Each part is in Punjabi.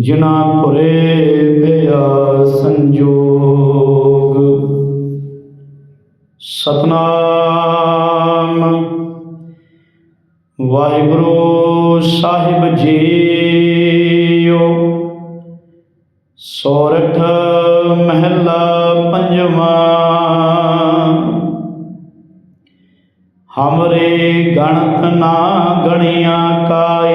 ਜਿਨਾ ਪੁਰੇ ਭਇਆ ਸੰਜੋਗ। ਸਤਨਾਮ। ਵਾਹਿਗੁਰੂ ਸਾਹਿਬ ਜੀਓ। ਸੋਰਠ ਮਹਿਲਾ ਪੰਜਵਾਂ। ਹਮਰੇ ਗਣਤ ਨਾ ਗਣਿਆ ਕਾਈ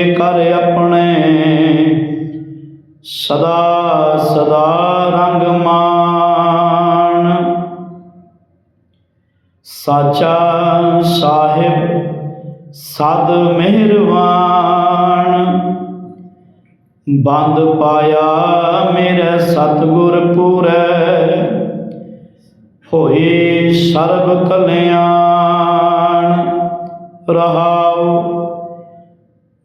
ਸਦਾ ਸਦਾ ਰੰਗ ਮਾਣ ਸਾਚਾ ਸਾਹਿਬ, ਸਦ ਮਿਹਰਵਾਨ ਬੰਦ ਪਾਇਆ ਮੇਰਾ ਸਤਗੁਰ ਪੂਰੈ, ਹੋਏ ਸਰਬ ਕਲਿਆਣ। ਰਹਾਉ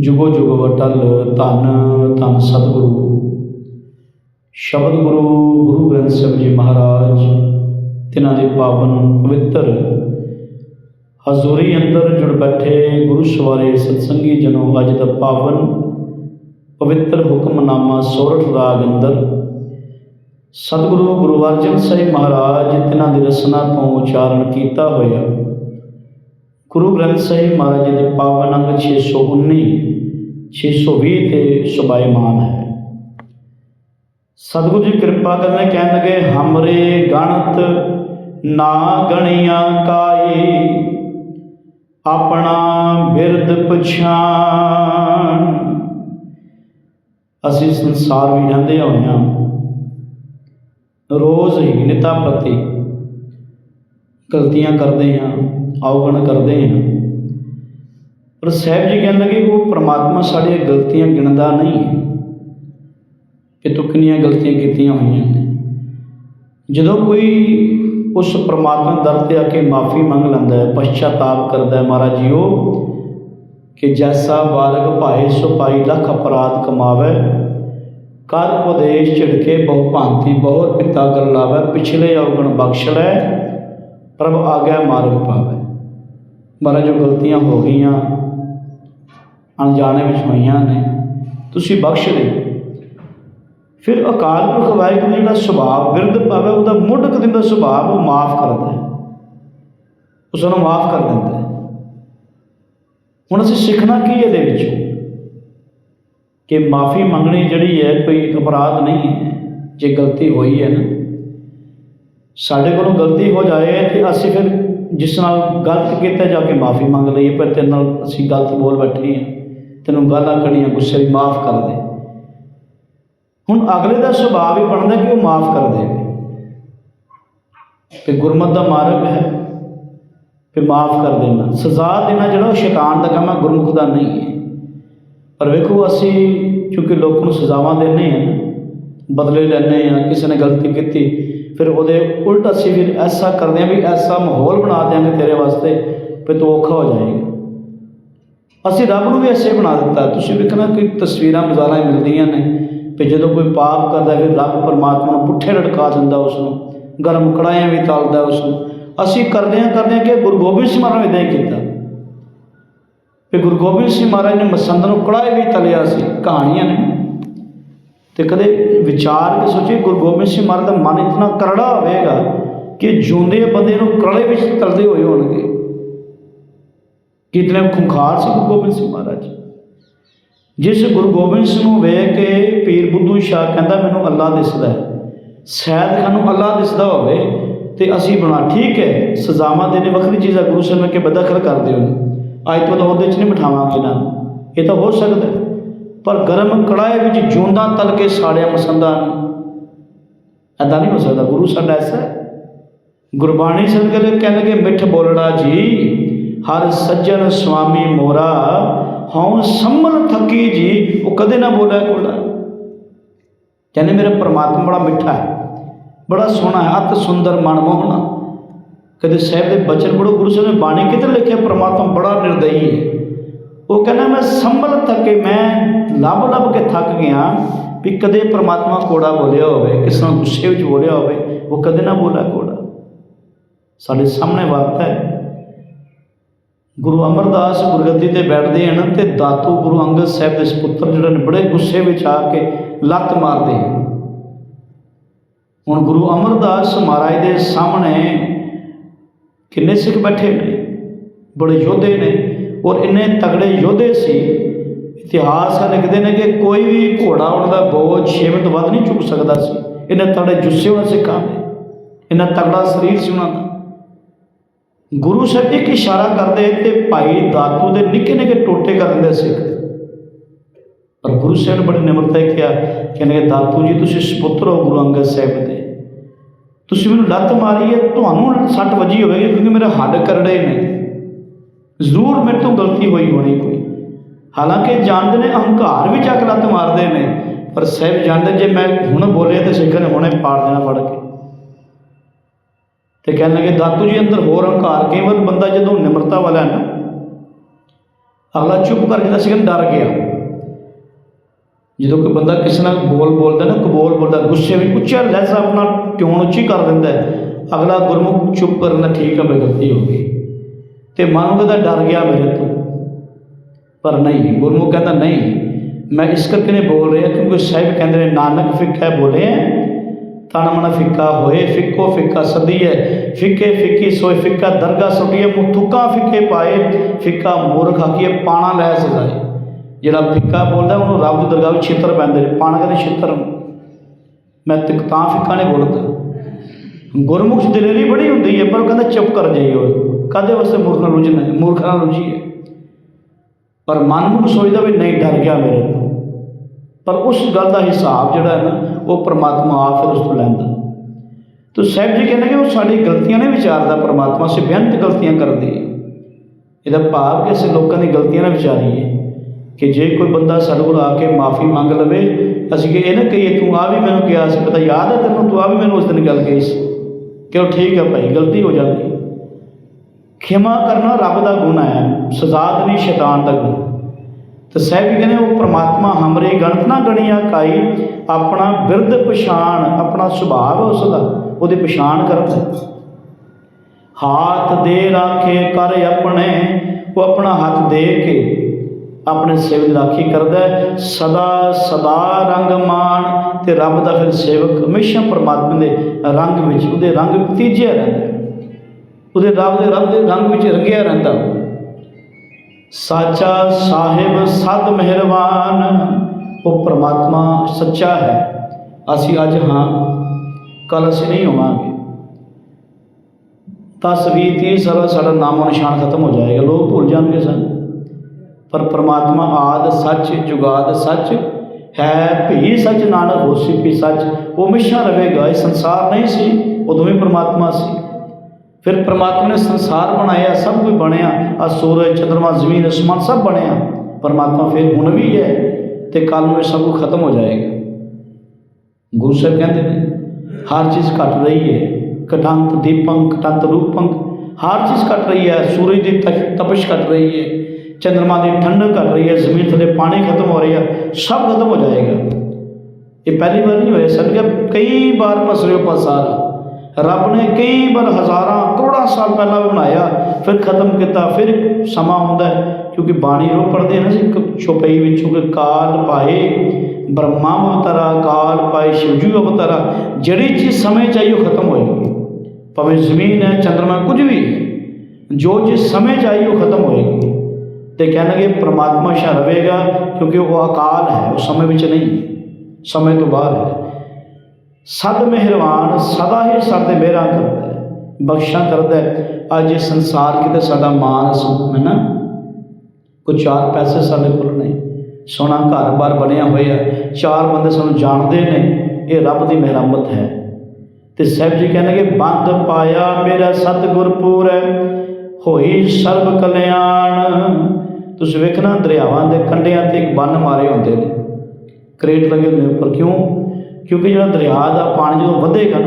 ਜੁਗੋ ਜੁਗੋ ਵਟਲ ਧੰਨ ਧੰਨ ਸਤਿਗੁਰੂ। ਸ਼ਬਦ ਗੁਰੂ ਗੁਰੂ ਗ੍ਰੰਥ ਸਾਹਿਬ ਜੀ ਮਹਾਰਾਜ, ਤਿਨਾਂ ਦੇ ਪਾਵਨ ਪਵਿੱਤਰ। ਹਜ਼ੂਰੀ ਅੰਦਰ ਜੁੜ ਬੈਠੇ ਗੁਰੂ ਸਵਾਰੇ ਸਤਸੰਗੀ ਜਨੋ, ਅੱਜ ਦਾ ਪਾਵਨ ਪਵਿੱਤਰ ਹੁਕਮਨਾਮਾ ਸੋਰਠ ਰਾਗ ਅੰਦਰ। ਸਤਿਗੁਰੂ ਗੁਰੂ ਅਰਜਨ ਸਾਹਿਬ ਮਹਾਰਾਜ, ਤਿਨਾਂ ਦੀ ਰਸਨਾ ਤੋਂ ਉਚਾਰਨ ਕੀਤਾ ਹੋਇਆ। ਗੁਰੂ ਗ੍ਰੰਥ ਸਾਹਿਬ ਮਹਾਰਾਜ ਜੀ ਦੇ ਪਾਵਨ ਅੰਗ 619 620 ਤੇ ਸੁਭਾਇਮਾਨ ਹੈ। ਸਤਿਗੁਰੂ ਜੀ ਕਿਰਪਾ ਕਰਨੇ ਕਹਿਣ ਲੱਗੇ, ਹਮਰੇ ਗਣਤ ਨਾ ਗਣੀਆਂ ਕਾਈ ਆਪਣਾ ਬਿਰਦ ਪਛਾਣ। ਅਸੀਂ ਸੰਸਾਰ ਵੀ ਰਹਿੰਦੇ ਹੋਏ ਹਾਂ, ਰੋਜ਼ ਹੀ ਪ੍ਰਤੀ ਗਲਤੀਆਂ ਕਰਦੇ ਹਾਂ ਔਗਣ ਕਰਦੇ ਹਾਂ। ਪਰ ਸਾਹਿਬ ਜੀ ਕਹਿਣ ਲੱਗੇ ਉਹ ਪ੍ਰਮਾਤਮਾ ਸਾਡੀਆਂ ਗਲਤੀਆਂ ਗਿਣਦਾ ਨਹੀਂ ਹੈ, ਕਿ ਤੂੰ ਕਿੰਨੀਆਂ ਗਲਤੀਆਂ ਕੀਤੀਆਂ ਹੋਈਆਂ ਨੇ। ਜਦੋਂ ਕੋਈ ਉਸ ਪ੍ਰਮਾਤਮਾ ਦਰ ਤੇ ਆ ਕੇ ਮਾਫੀ ਮੰਗ ਲੈਂਦਾ ਹੈ, ਪਛਤਾਤਾਪ ਕਰਦਾ ਹੈ ਮਹਾਰਾਜ ਉਹ ਕਿ ਜੈਸਾ ਬਾਲਕ ਭਾਏ ਸੋ ਪਾਈ ਲੱਖ ਅਪਰਾਧ ਕਮਾਵੇ, ਕਰ ਉਪਦੇਸ਼ ਝਿੜਕੇ ਬਹੁ ਭਾਂਤੀ ਬਹੁਰ ਪਿਤਾ ਕਰ ਲਾਵੇ, ਪਿਛਲੇ ਔਗਣ ਬਖਸ਼ ਲੈ। ਪ੍ਰਭ ਆਗਿਆ ਮਾਰਗ ਪਾਵੇ ਮਹਾਰਾਜ, ਜੋ ਗਲਤੀਆਂ ਹੋ ਗਈਆਂ, ਅਣਜਾਣੇ ਵਿੱਚ ਹੋਈਆਂ ਨੇ, ਤੁਸੀਂ ਬਖਸ਼ ਦੇ ਫਿਰ ਅਕਾਲ ਪੁਰਖ ਵਾਹਿਗੁਰੂ ਜਿਹੜਾ ਸੁਭਾਅ ਬਿਰਧ ਪਾਵੇ, ਉਹਦਾ ਮੁੱਢ ਕਦਮ ਦਾ ਸੁਭਾਅ ਉਹ ਮਾਫ ਕਰਦਾ ਹੈ। ਉਸ ਨੂੰ ਮਾਫ ਕਰ ਦਿੰਦਾ ਹੈ। ਹੁਣ ਅਸੀਂ ਸਿੱਖਣਾ ਕੀ ਇਹਦੇ ਵਿੱਚੋਂ? ਕਿ ਮਾਫੀ ਮੰਗਣੀ ਜਿਹੜੀ ਹੈ ਕੋਈ ਅਪਰਾਧ ਨਹੀਂ ਹੈ। ਜੇ ਗਲਤੀ ਹੋਈ ਹੈ ਨਾ ਸਾਡੇ ਕੋਲੋਂ ਗਲਤੀ ਹੋ ਜਾਏ ਤੇ ਅਸੀਂ ਫਿਰ ਜਿਸ ਨਾਲ ਗਲਤ ਕੀਤਾ ਜਾ ਕੇ ਮਾਫੀ ਮੰਗ ਲਈਏ, ਪਰ ਤੇਰੇ ਨਾਲ ਅਸੀਂ ਗਲਤ ਬੋਲ ਬੈਠੇ ਹਾਂ। ਤੈਨੂੰ ਗਾਲਾਂ ਕੱਢੀਆਂ, ਗੁੱਸੇ ਵੀ ਮਾਫ ਕਰ ਦੇ। ਹੁਣ ਅਗਲੇ ਦਾ ਸੁਭਾਅ ਵੀ ਬਣਦਾ ਕਿ ਉਹ ਮਾਫ ਕਰ ਦੇਵੇ। ਕਿ ਗੁਰਮਤ ਦਾ ਮਾਰਗ ਹੈ ਕਿ ਮਾਫ ਕਰ ਦੇਣਾ। ਸਜ਼ਾ ਦੇਣਾ ਜਿਹੜਾ ਉਹ ਸ਼ੈਤਾਨ ਦਾ ਕੰਮ ਹੈ, ਗੁਰਮੁਖ ਦਾ ਨਹੀਂ ਹੈ। ਪਰ ਵੇਖੋ, ਅਸੀਂ ਕਿਉਂਕਿ ਲੋਕਾਂ ਨੂੰ ਸਜ਼ਾਵਾਂ ਦਿੰਦੇ ਹਾਂ, ਬਦਲੇ ਲੈਂਦੇ ਹਾਂ, ਕਿਸੇ ਨੇ ਗਲਤੀ ਕੀਤੀ ਫਿਰ ਉਹਦੇ ਉਲਟ ਅਸੀਂ ਫਿਰ ਐਸਾ ਕਰਦੇ ਹਾਂ ਵੀ ਐਸਾ ਮਾਹੌਲ ਬਣਾ ਦਿਆਂਗੇ ਤੇਰੇ ਵਾਸਤੇ ਵੀ ਤੂੰ ਔਖਾ ਹੋ ਜਾਏਗਾ। ਅਸੀਂ ਰੱਬ ਨੂੰ ਵੀ ਐਸੇ ਬਣਾ ਦਿੱਤਾ। ਤੁਸੀਂ ਵੇਖਣਾ ਕਿ ਤਸਵੀਰਾਂ ਬਾਜ਼ਾਰਾਂ ਮਿਲਦੀਆਂ ਨੇ ਤੇ ਜਦੋਂ ਕੋਈ ਪਾਪ ਕਰਦਾ ਫਿਰ ਰੱਬ ਪਰਮਾਤਮਾ ਨੂੰ ਪੁੱਠੇ ਲਟਕਾ ਦਿੰਦਾ ਉਸ ਨੂੰ ਗਰਮ ਕੜਾਈਆਂ ਵੀ ਤਲਦਾ ਉਸ ਨੂੰ ਅਸੀਂ ਕਰਦੇ ਹਾਂ ਕਰਦੇ ਹਾਂ ਕਿ ਗੁਰੂ ਗੋਬਿੰਦ ਸਿੰਘ ਮਹਾਰਾਜ ਨੇ ਇਦਾਂ ਹੀ ਕੀਤਾ। ਕਿ ਗੁਰੂ ਗੋਬਿੰਦ ਸਿੰਘ ਮਹਾਰਾਜ ਨੇ ਮਸੰਦ ਨੂੰ ਕੜਾਏ ਵੀ ਤਲਿਆ ਸੀ, ਕਹਾਣੀਆਂ ਨੇ। ਤੇ ਕਦੇ ਵਿਚਾਰ ਕੇ ਸੋਚੇ, ਗੁਰੂ ਗੋਬਿੰਦ ਸਿੰਘ ਮਹਾਰਾਜ ਦਾ ਮਨ ਇਤਨਾ ਕਰੜਾ ਹੋਵੇਗਾ ਕਿ ਜਿਉਂਦੇ ਬੰਦੇ ਨੂੰ ਕੜੇ ਵਿੱਚ ਤਲਦੇ ਹੋਏ ਹੋਣਗੇ। ਕਿਤਨੇ ਖੁੰਖਾਰ ਸੀ ਗੁਰੂ ਗੋਬਿੰਦ ਸਿੰਘ ਮਹਾਰਾਜ। ਜਿਸ ਗੁਰੂ ਗੋਬਿੰਦ ਸਿੰਘ ਨੂੰ ਵੇਖ ਕੇ ਪੀਰ ਬੁੱਧੂ ਸ਼ਾਹ ਕਹਿੰਦਾ, ਮੈਨੂੰ ਅੱਲਾ ਦਿਸਦਾ ਹੈ। ਸ਼ਾਇਦ ਸਾਨੂੰ ਅੱਲਾ ਦਿਸਦਾ ਹੋਵੇ ਤੇ ਅਸੀਂ ਬਣਾ, ਠੀਕ ਹੈ, ਸਜ਼ਾਵਾਂ ਦੇਣੇ, ਵੱਖਰੀ ਚੀਜ਼ ਹੈ ਗੁਰੂ ਸਾਹਿਬ ਨੇ ਕਿ ਬਦਖਲ ਕਰਦੇ ਹੋ ਅੱਜ ਤੋਂ ਤਾਂ ਉਹਦੇ ਚ ਨਹੀਂ ਬਿਠਾਵਾਂਗੇ ਇਹਨਾਂ ਨੂੰ। ਇਹ ਤਾਂ ਹੋ ਸਕਦਾ ਪਰ ਗਰਮ ਕੜਾਏ ਵਿੱਚ ਜੂੰਦਾਂ ਤਲ ਕੇ ਸਾੜਿਆ ਮਸੰਦਾਂ ਨੂੰ। ਐਦਾਂ ਨਹੀਂ ਹੋ ਸਕਦਾ, ਗੁਰੂ ਸਾਡਾ ਐਸਾ ਗੁਰਬਾਣੀ ਸੰਗਲੇ ਕਹਿੰਦੇ ਮਿੱਠ ਬੋਲਣਾ ਜੀ, ਹਰ ਸੱਜਣ ਸੁਆਮੀ ਮੋਰਾ ਹਉ ਸੰਮਲ ਥਕੀ ਜੀ, ਉਹ ਕਦੇ ਨਾ ਬੋਲਿਆ ਕੋਲਾ ਕਹਿੰਦੇ ਮੇਰਾ ਪਰਮਾਤਮਾ ਬੜਾ ਮਿੱਠਾ ਹੈ, ਬੜਾ ਸੋਹਣਾ ਹੈ, ਅਤ ਸੁੰਦਰ ਮਨਮੋਹਣਾ ਕਦੇ ਸਾਹਿਬ ਦੇ ਬਚਨ ਪੜੋ ਗੁਰੂ ਸਾਹਿਬ ਨੇ ਬਾਣੀ ਕਿਤੇ ਲਿਖਿਆ, ਪਰਮਾਤਮਾ ਬੜਾ ਨਿਰਦਈ ਹੈ। ਉਹ ਕਹਿੰਦਾ, ਮੈਂ ਸੰਭਲ ਥੱਕੇ ਮੈਂ ਲੱਭ ਲੱਭ ਕੇ ਥੱਕ ਗਿਆ ਵੀ ਕਦੇ ਪ੍ਰਮਾਤਮਾ ਕੋੜਾ ਬੋਲਿਆ ਹੋਵੇ, ਕਿਸੇ ਨਾਲ ਗੁੱਸੇ ਵਿੱਚ ਬੋਲਿਆ ਹੋਵੇ, ਉਹ ਕਦੇ ਨਾ ਬੋਲਾ ਕੋੜਾ। ਸਾਡੇ ਸਾਹਮਣੇ ਵਰਤ ਹੈ। ਗੁਰੂ ਅਮਰਦਾਸ ਗੁਰਗੱਦੀ ਤੇ ਬੈਠਦੇ ਹਨ ਤੇ ਦਾਤੂ ਗੁਰੂ ਅੰਗਦ ਸਾਹਿਬ ਦੇ ਸੁਪੁੱਤਰ ਜਿਹੜੇ ਨੇ ਬੜੇ ਗੁੱਸੇ ਵਿੱਚ ਆ ਕੇ ਲੱਤ ਮਾਰਦੇ ਹਨ। ਹੁਣ ਗੁਰੂ ਅਮਰਦਾਸ ਮਹਾਰਾਜ ਦੇ ਸਾਹਮਣੇ ਕਿੰਨੇ ਸਿੱਖ ਬੈਠੇ ਨੇ, ਬੜੇ ਯੋਧੇ ਨੇ ਔਰ ਇੰਨੇ ਤਗੜੇ ਯੋਧੇ ਸੀ, ਇਤਿਹਾਸ ਲਿਖਦੇ ਨੇ ਕਿ ਕੋਈ ਵੀ ਘੋੜਾ ਉਹਨਾਂ ਦਾ ਬੋਝ ਛੇਵੇਂ ਤੋਂ ਵੱਧ ਨਹੀਂ ਚੁੱਕ ਸਕਦਾ ਸੀ। ਇੰਨੇ ਤਗੜੇ ਜੁੱਸੇ ਉਹਨਾਂ ਸਿੱਖਾਂ ਦੇ, ਇੰਨਾ ਤਗੜਾ ਸਰੀਰ ਸੀ ਉਹਨਾਂ ਦਾ। ਗੁਰੂ ਸਾਹਿਬ ਇੱਕ ਇਸ਼ਾਰਾ ਕਰਦੇ ਤੇ ਭਾਈ ਦਾਤੂ ਦੇ ਨਿੱਕੇ ਨਿੱਕੇ ਟੋਟੇ ਕਰ ਦਿੰਦੇ ਸਿੱਖ। ਪਰ ਗੁਰੂ ਸਾਹਿਬ ਨੇ ਬੜੀ ਨਿਮਰਤਾ ਨਾਲ ਕਿਹਾ, ਕਹਿੰਦੇ ਦਾਤੂ ਜੀ, ਤੁਸੀਂ ਸੁਪੁੱਤਰ ਹੋ ਗੁਰੂ ਅੰਗਦ ਸਾਹਿਬ ਦੇ। ਤੁਸੀਂ ਮੈਨੂੰ ਲੱਤ ਮਾਰੀ ਹੈ, ਤੁਹਾਨੂੰ ਸੱਟ ਵੱਜੀ ਹੋਵੇਗੀ ਕਿਉਂਕਿ ਮੇਰੇ ਹੱਡ ਕਰੜੇ ਨੇ। ਜ਼ਰੂਰ ਮੇਰੇ ਤੋਂ ਗਲਤੀ ਹੋਈ ਹੋਣੀ ਕੋਈ। ਹਾਲਾਂਕਿ ਜਾਣਦੇ ਨੇ ਹੰਕਾਰ ਵਿੱਚ ਆ ਲੱਤ ਮਾਰਦੇ ਨੇ, ਪਰ ਸਾਹਿਬ ਜਾਣਦੇ ਜੇ ਮੈਂ ਹੁਣ ਬੋਲਿਆ ਤੇ ਸਿੱਖਾਂ ਨੇ ਹੁਣੇ ਪਾੜ ਦੇਣਾ ਫੜ ਕੇ। ਤੇ ਕਹਿਣ ਲੱਗੇ, ਦਾਤੂ ਜੀ, ਅੰਦਰ ਹੋਰ ਹੰਕਾਰ ਕਈ ਵਾਰ ਬੰਦਾ ਜਦੋਂ ਨਿਮਰਤਾ ਵਾਲਾ ਨਾ, ਅਗਲਾ ਚੁੱਪ ਕਰ ਜਾਂਦਾ ਸੀ ਡਰ ਗਿਆ। ਜਦੋਂ ਕੋਈ ਬੰਦਾ ਕਿਸੇ ਨਾਲ ਬੋਲ ਬੋਲਦਾ ਨਾ, ਕਬੋਲ ਬੋਲਦਾ, ਗੁੱਸੇ ਵਿੱਚ ਉੱਚਾ ਲਹਿਜ਼ਾ ਆਪਣਾ ਟਿਊਨ ਉੱਚੀ ਕਰ ਦਿੰਦਾ ਅਗਲਾ ਗੁਰਮੁਖ ਚੁੱਪ ਕਰਨਾ ਠੀਕ ਆ ਬਈ ਗਲਤੀ ਹੋ ਗਈ। ਤੇ ਮਨ ਨੂੰ ਕਹਿੰਦਾ ਡਰ ਗਿਆ ਮੇਰੇ ਤੋਂ। ਪਰ ਨਹੀਂ, ਗੁਰਮੁਖ ਕਹਿੰਦਾ, ਨਹੀਂ, ਮੈਂ ਇਸ ਕਰਕੇ ਨਹੀਂ ਬੋਲ ਰਿਹਾ ਕਿਉਂਕਿ ਸਾਹਿਬ ਕਹਿੰਦੇ ਨੇ, ਨਾਨਕ ਫਿੱਕਾ ਬੋਲੇ ਤਨ ਮਨ ਫਿੱਕਾ ਹੋਏ, ਫਿੱਕੋ ਫਿੱਕਾ ਸਦੀਏ ਫਿੱਕੇ ਫਿੱਕੀ ਸੋਏ, ਫਿੱਕਾ ਦਰਗਾ ਸੁਟੀਏ ਮੁੱਥੁਕਾ ਫਿੱਕੇ ਪਾਏ, ਫਿੱਕਾ ਮੂਰਖ ਆਖੀਏ ਪਾਣਾ ਲੈ ਸਜਾਏ। ਜਿਹੜਾ ਫਿੱਕਾ ਬੋਲਦਾ, ਉਹਨੂੰ ਰੱਬ ਦੀ ਦਰਗਾਹ ਵਿੱਚ ਛਿੱਤਰ ਪੈਂਦੇ ਨੇ, ਪਾਣਾ ਕਹਿੰਦੇ ਛਿੱਤਰ। ਮੈਂ ਤੇ ਤਾਂ ਫਿੱਕਾ ਨਹੀਂ ਬੋਲਦਾ। ਗੁਰਮੁਖ 'ਚ ਦਲੇਰੀ ਬੜੀ ਹੁੰਦੀ ਹੈ ਪਰ ਉਹ ਕਹਿੰਦਾ, ਚੁੱਪ ਕਰ ਜਾਈਓ ਕਾਦੇ ਵਾਸਤੇ ਮੂਰਖ ਨਾਲ ਰੁਝਣਾ ਹੈ ਮੂਰਖ ਨਾਲ ਰੁਝੀਏ ਪਰ ਮਨ ਮਨਮੁਖ ਸੋਚਦਾ ਵੀ ਨਹੀਂ ਡਰ ਗਿਆ ਮੇਰੇ ਤੋਂ। ਪਰ ਉਸ ਗੱਲ ਦਾ ਹਿਸਾਬ ਜਿਹੜਾ ਹੈ ਨਾ, ਉਹ ਪ੍ਰਮਾਤਮਾ ਆਪ ਫਿਰ ਉਸ ਤੋਂ ਲੈਂਦਾ। ਤੋ ਸਾਹਿਬ ਜੀ ਕਹਿੰਦੇ ਕਿ ਉਹ ਸਾਡੀ ਗਲਤੀਆਂ ਨੇ ਵਿਚਾਰਦਾ, ਪ੍ਰਮਾਤਮਾ ਸੇ ਬੇਅੰਤ ਗਲਤੀਆਂ ਕਰਦੇ ਇਹਦਾ ਭਾਵ ਕਿ ਅਸੀਂ ਲੋਕਾਂ ਦੀ ਗਲਤੀਆਂ ਨਾਲ ਵਿਚਾਰੀਏ ਕਿ ਜੇ ਕੋਈ ਬੰਦਾ ਸਾਡੇ ਕੋਲ ਆ ਕੇ ਮਾਫੀ ਮੰਗ ਲਵੇ, ਅਸੀਂ ਕਿ ਇਹ ਨਾ ਕਹੀਏ, ਤੂੰ ਆ ਵੀ ਮੈਨੂੰ ਕਿਹਾ ਸੀ, ਪਤਾ ਯਾਦ ਹੈ ਤੈਨੂੰ? ਤੂੰ ਆ ਵੀ ਮੈਨੂੰ ਉਸ ਦਿਨ ਗੱਲ ਕਹੀ ਸੀ। ਕਿ ਉਹ ਠੀਕ ਹੈ ਭਾਈ, ਗਲਤੀ ਹੋ ਜਾਂਦੀ ਖਿਮਾ ਕਰਨਾ ਰੱਬ ਦਾ ਗੁਣ ਹੈ ਸਜਾਦ ਨਹੀਂ ਸ਼ੈਤਾਨ ਦਾ ਗੁਣ। ਤੇ ਸਾਹਿਬ ਜੀ ਕਹਿੰਦੇ, ਉਹ ਪ੍ਰਮਾਤਮਾ ਹਮਰੇ ਗਣਤ ਨਾ ਗਣੀਆਂ ਕਾਈ, ਆਪਣਾ ਬਿਰਧ ਪਛਾਣ, ਆਪਣਾ ਸੁਭਾਅ ਉਸ ਦਾ ਉਹਦੀ ਪਛਾਣ ਕਰਦਾ ਹਾਥ ਦੇ ਰਾਖੇ ਕਰ ਆਪਣੇ, ਉਹ ਆਪਣਾ ਹੱਥ ਦੇ ਕੇ ਆਪਣੇ ਸੇਵਕ ਰਾਖੀ ਕਰਦਾ ਸਦਾ ਸਦਾ ਰੰਗ ਮਾਣ ਤੇ ਰੱਬ ਦਾ ਫਿਰ ਸੇਵਕ ਹਮੇਸ਼ਾ ਪਰਮਾਤਮਾ ਦੇ ਰੰਗ ਵਿੱਚ, ਉਹਦੇ ਰੰਗ ਤੀਜਿਆ ਰਹਿੰਦਾ। ਉਹਦੇ ਰੱਬ ਦੇ ਰੱਬ ਦੇ ਰੰਗ ਵਿੱਚ ਰੰਗਿਆ ਰਹਿੰਦਾ। ਉਹ। ਸਾਚਾ ਸਾਹਿਬ ਸਦ ਮਿਹਰਬਾਨ, ਉਹ ਪ੍ਰਮਾਤਮਾ ਸੱਚਾ ਹੈ। ਅਸੀਂ ਅੱਜ ਹਾਂ ਕੱਲ ਅਸੀਂ ਨਹੀਂ ਹੋਵਾਂਗੇ। ਦਸ, ਵੀਹ, ਤੀਹ ਸਾਲ ਸਾਡਾ ਨਾਮੋ ਨਿਸ਼ਾਨ ਖਤਮ ਹੋ ਜਾਏਗਾ। ਲੋਕ ਭੁੱਲ ਜਾਣਗੇ ਸਾਨੂੰ ਪਰ ਪ੍ਰਮਾਤਮਾ ਆਦ ਸੱਚ, ਜੁਗਾਦ ਸੱਚ, ਹੈ ਭੀ ਸੱਚ, ਨਾਨਕ ਹੋਸੀ ਭੀ ਸੱਚ, ਉਹ ਹਮੇਸ਼ਾ ਰਹੇਗਾ। ਇਹ ਸੰਸਾਰ ਨਹੀਂ ਸੀ ਉਦੋਂ ਵੀ ਪ੍ਰਮਾਤਮਾ ਸੀ। ਫਿਰ ਪ੍ਰਮਾਤਮਾ ਨੇ ਸੰਸਾਰ ਬਣਾਇਆ, ਸਭ ਕੁਝ ਬਣਿਆ ਆ ਸੂਰਜ ਚੰ드ਰਮਾ ਜ਼ਮੀਨ, ਅਸਮਾਨ ਸਭ ਬਣਿਆ। ਪਰਮਾਤਮਾ ਫਿਰ ਹੁਣ ਵੀ ਹੈ ਤੇ ਕੱਲ ਨੂੰ ਇਹ ਸਭ ਕੁਝ ਖਤਮ ਹੋ ਜਾਏਗਾ। ਗੁਰੂ ਸਾਹਿਬ ਕਹਿੰਦੇ ਨੇ, ਹਰ ਚੀਜ਼ ਘਟ ਰਹੀ ਹੈ। ਕਟੰਤ ਦੀਪੰ ਕਟੰਤ ਰੂਪੰ ਹਰ ਚੀਜ਼ ਘਟ ਰਹੀ ਹੈ। ਸੂਰਜ ਦੀ ਤਪ- ਤਪਸ਼ ਘਟ ਰਹੀ ਹੈ, ਚੰਦਰਮਾ ਦੀ ਠੰਡਕ ਘਟ ਰਹੀ ਹੈ, ਜ਼ਮੀਨ ਥੱਲੇ ਪਾਣੀ ਖਤਮ ਹੋ ਰਿਹਾ, ਸਭ ਖਤਮ ਹੋ ਜਾਏਗਾ। ਇਹ ਪਹਿਲੀ ਵਾਰ ਨਹੀਂ ਹੋਇਆ ਸਦਕਾ ਕਈ ਵਾਰ ਪਸਰਿਓ ਪਸਾਰਾ ਰੱਬ ਨੇ ਕਈ ਵਾਰ ਹਜ਼ਾਰਾਂ ਕਰੋੜਾਂ ਸਾਲ ਪਹਿਲਾਂ ਬਣਾਇਆ ਫਿਰ ਖਤਮ ਕੀਤਾ ਫਿਰ ਇੱਕ ਸਮਾਂ ਹੁੰਦਾ ਹੈ ਕਿਉਂਕਿ ਬਾਣੀ ਉਹ ਪੜ੍ਹਦੇ ਨਾ ਸੀ ਇੱਕ ਛੁਪਈ ਵਿੱਚੋਂ ਕਿ ਕਾਲ ਪਾਏ ਬ੍ਰਹਮਾ ਅਵਤਾਰਾ ਕਾਲ ਪਾਏ ਸ਼ਿਵਜੂ ਅਵਤਾਰਾ ਜਿਹੜੀ ਚੀਜ਼ ਸਮੇਂ ਚਾਹੀਏ ਉਹ ਖਤਮ ਹੋਏਗੀ ਭਾਵੇਂ ਜ਼ਮੀਨ ਹੈ ਚੰਦਰਮਾ ਕੁਝ ਵੀ ਹੈ ਜੋ ਜਿਸ ਸਮੇਂ ਚਾਹੀਏ ਉਹ ਖਤਮ ਹੋਏਗੀ ਤੇ ਕਹਿਣਗੇ ਪ੍ਰਮਾਤਮਾ ਸ਼ਾ ਰਵੇਗਾ ਕਿਉਂਕਿ ਉਹ ਅਕਾਲ ਹੈ ਉਹ ਸਮੇਂ ਵਿੱਚ ਨਹੀਂ ਸਮੇਂ ਤੋਂ ਬਾਹਰ ਹੈ ਸਦ ਮਿਹਰਬਾਨ ਸਦਾ ਹੀ ਸਾਡੇ ਮਿਹਰਾਂ ਕਰਦਾ ਹੈ, ਬਖਸ਼ਾਂ ਕਰਦਾ ਹੈ। ਅੱਜ ਇਹ ਸੰਸਾਰ ਕਿਤੇ ਸਾਡਾ ਮਾਨ ਸੂਪ ਹੈ ਨਾ? ਕੋਈ ਚਾਰ ਪੈਸੇ ਸਾਡੇ ਕੋਲ ਨਹੀਂ ਸੋਹਣਾ ਘਰ-ਬਾਰ ਬਣਿਆ ਹੋਇਆ ਚਾਰ ਬੰਦੇ ਸਾਨੂੰ ਜਾਣਦੇ ਨੇ, ਇਹ ਰੱਬ ਦੀ ਮਿਹਰਮਤ ਹੈ। ਤੇ ਸਾਹਿਬ ਜੀ ਕਹਿੰਦੇ ਬੰਦ ਪਾਇਆ ਮੇਰਾ ਸਤਿਗੁਰ ਪੂਰੈ ਹੋਈ ਸਰਬ ਕਲਿਆਣ। ਤੁਸੀਂ ਵੇਖਣਾ, ਦਰਿਆਵਾਂ ਦੇ ਕੰਢਿਆਂ ਤੇ ਇੱਕ ਬੰਨ ਮਾਰੇ ਹੁੰਦੇ ਨੇ। ਕਰੇਟ ਲਗੇ ਹੁੰਦੇ ਉੱਪਰ, ਕਿਉਂ? ਕਿਉਂਕਿ ਜਿਹੜਾ ਦਰਿਆ ਦਾ ਪਾਣੀ ਜਦੋਂ ਵਧੇਗਾ ਨਾ,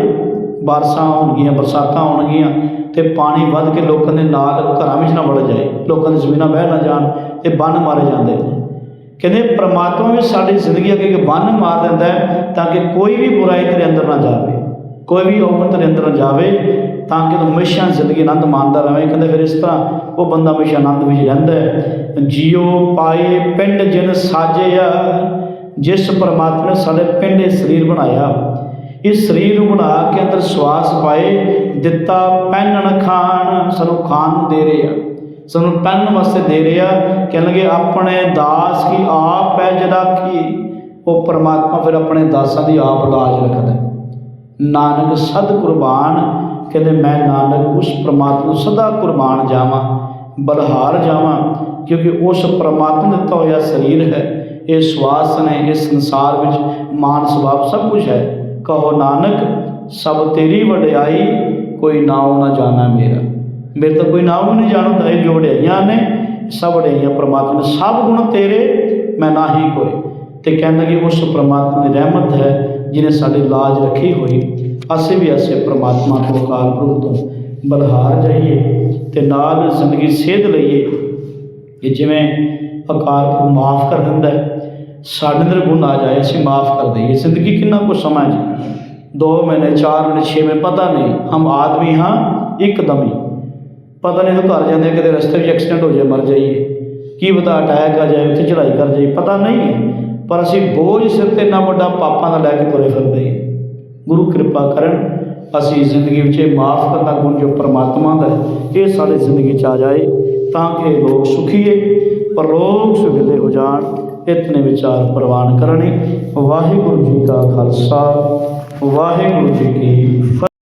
ਬਾਰਸ਼ਾਂ ਹੋਣਗੀਆਂ, ਬਰਸਾਤਾਂ ਹੋਣਗੀਆਂ ਤੇ ਪਾਣੀ ਵੱਧ ਕੇ ਲੋਕਾਂ ਦੇ ਨਾਲ ਘਰਾਂ ਵਿੱਚ ਨਾ ਵੜ ਜਾਏ, ਲੋਕਾਂ ਦੀ ਜ਼ਮੀਨਾਂ ਬਹਿ ਨਾ ਜਾਣ ਤੇ ਬੰਨ ਮਾਰੇ ਜਾਂਦੇ ਨੇ। ਕਹਿੰਦੇ ਪ੍ਰਮਾਤਮਾ ਵੀ ਸਾਡੀ ਜ਼ਿੰਦਗੀ ਅੱਗੇ ਇੱਕ ਬੰਨ ਮਾਰ ਦਿੰਦਾ ਹੈ ਤਾਂ ਕਿ ਕੋਈ ਵੀ ਬੁਰਾਈ ਤੇਰੇ ਅੰਦਰ ਨਾ ਜਾਵੇ, ਕੋਈ ਵੀ ਔਗਣ ਤੇਰੇ ਅੰਦਰ ਨਾ ਜਾਵੇ ਤਾਂ ਕਿ ਤੂੰ ਹਮੇਸ਼ਾ ਜ਼ਿੰਦਗੀ ਆਨੰਦ ਮਾਣਦਾ ਰਹੇ ਕਹਿੰਦੇ ਫਿਰ ਇਸ ਤਰ੍ਹਾਂ ਉਹ ਬੰਦਾ ਹਮੇਸ਼ਾ ਆਨੰਦ ਵਿੱਚ ਰਹਿੰਦਾ ਹੈ। ਜਿਉ ਪਾਏ ਪਿੰਡ ਜਿਨ ਸਾਜਿਆ ਜਿਸ ਪਰਮਾਤਮਾ ਨੇ ਸਾਡੇ ਪਿੰਡ ਇਹ ਸਰੀਰ ਬਣਾਇਆ। ਇਸ ਸਰੀਰ ਨੂੰ ਬਣਾ ਕੇ ਅੰਦਰ ਸਵਾਸ ਪਾਏ, ਦਿੱਤਾ, ਪਹਿਨਣ, ਖਾਣ, ਸਾਨੂੰ ਖਾਣ ਨੂੰ ਦੇ ਰਿਹਾ ਸਾਨੂੰ ਪਹਿਨਣ ਵਾਸਤੇ ਦੇ ਰਿਹਾ ਕਹਿਣਗੇ, ਆਪਣੇ ਦਾਸ ਕੀ ਆਪ ਹੈ ਜਿਹੜਾ ਕੀ ਉਹ ਪਰਮਾਤਮਾ ਫਿਰ ਆਪਣੇ ਦਾਸਾਂ ਦੀ ਆਪ ਲਾਜ ਰੱਖਦਾ ਨਾਨਕ ਸਦ ਕੁਰਬਾਨ ਕਹਿੰਦੇ, ਮੈਂ ਨਾਨਕ ਉਸ ਪਰਮਾਤਮਾ ਨੂੰ ਸਦਾ ਕੁਰਬਾਨ ਜਾਵਾਂ, ਬਲਹਾਰ ਜਾਵਾਂ, ਕਿਉਂਕਿ ਉਸ ਪਰਮਾਤਮਾ ਦਿੱਤਾ ਹੋਇਆ ਸਰੀਰ ਹੈ। ਇਹ ਸਵਾਸ ਨੇ, ਇਸ ਸੰਸਾਰ ਵਿੱਚ ਮਾਨ ਸੁਭਾਵ ਸਭ ਕੁਝ ਹੈ। ਕਹੋ ਨਾਨਕ, ਸਭ ਤੇਰੀ ਵਡਿਆਈ, ਕੋਈ ਨਾਉ ਨਾ ਜਾਣਾ ਮੇਰਾ। ਮੇਰੇ ਤਾਂ ਕੋਈ ਨਾਮ ਵੀ ਨਹੀਂ ਜਾਣਦਾ, ਇਹ ਜੋ ਵਡਿਆਈਆਂ ਨੇ, ਸਭ ਵਡਿਆਈਆਂ ਪ੍ਰਮਾਤਮਾ ਨੇ ਸਭ ਗੁਣ ਤੇਰੇ, ਮੈਂ ਨਾਹੀ ਕੋਈ ਤੇ ਕਹਿੰਦਾ ਕਿ ਉਸ ਪ੍ਰਮਾਤਮਾ ਦੀ ਰਹਿਮਤ ਹੈ ਜਿਨੇ ਸਾਡੀ ਲਾਜ ਰੱਖੀ ਹੋਈ। ਅਸੀਂ ਵੀ ਐਸੇ ਪ੍ਰਮਾਤਮਾ ਤੋਂ ਕਾਲ ਪੁਰਖ ਤੋਂ ਬਲਹਾਰ ਜਾਈਏ ਤੇ ਨਾਲ ਜ਼ਿੰਦਗੀ ਸੇਧ ਲਈਏ। ਕਿ ਜਿਵੇਂ ਅਕਾਲ ਪੁਰਖ ਮਾਫ ਕਰ ਦਿੰਦਾ ਹੈ, ਸਾਡੇ ਅੰਦਰ ਗੁਣ ਆ ਜਾਏ, ਅਸੀਂ ਮਾਫ ਕਰ ਦਈਏ। ਜ਼ਿੰਦਗੀ ਕਿੰਨਾ ਕੁ ਸਮਾਂ ਜੀ? ਦੋ ਮਹੀਨੇ, ਚਾਰ ਮਹੀਨੇ, ਛੇ ਮਹੀਨੇ, ਪਤਾ ਨਹੀਂ। ਹਮ ਆਦਮੀ ਹਾਂ, ਇੱਕਦਮ ਹੀ। ਪਤਾ ਨਹੀਂ ਤਾਂ ਘਰ ਜਾਂਦੇ ਕਿਤੇ ਰਸਤੇ ਵਿੱਚ ਐਕਸੀਡੈਂਟ ਹੋ ਜਾਏ, ਮਰ ਜਾਈਏ। ਕੀ ਪਤਾ ਅਟੈਕ ਆ ਜਾਏ, ਉੱਥੇ ਚੜਾਈ ਕਰ ਜਾਏ ਪਤਾ ਨਹੀਂ ਹੈ। ਪਰ ਅਸੀਂ ਬੋਝ ਸਿਰ ਤੇ ਇੰਨਾ ਵੱਡਾ ਪਾਪਾਂ ਦਾ ਲੈ ਕੇ ਤੁਰੇ ਫਿਰਦੇ ਹਾਂ। ਗੁਰੂ ਕਿਰਪਾ ਕਰਨ, ਅਸੀਂ ਜ਼ਿੰਦਗੀ ਵਿੱਚ ਇਹ ਮਾਫ ਕਰਨਾ ਗੁਣ ਜੋ ਪਰਮਾਤਮਾ ਦਾ ਇਹ ਸਾਡੀ ਜ਼ਿੰਦਗੀ 'ਚ ਆ ਜਾਏ। ਤਾਂ ਕਿ ਲੋਕ ਸੁਖੀਏ, ਪਰ ਲੋਕ ਸੁਖਦੇ ਹੋ ਜਾਣ, ਇਤਨੇ ਵਿਚਾਰ ਪ੍ਰਵਾਨ ਕਰਨੇ। ਵਾਹਿਗੁਰੂ ਜੀ ਕਾ ਖਾਲਸਾ, ਵਾਹਿਗੁਰੂ ਜੀ ਕੀ ਫਤਿਹ।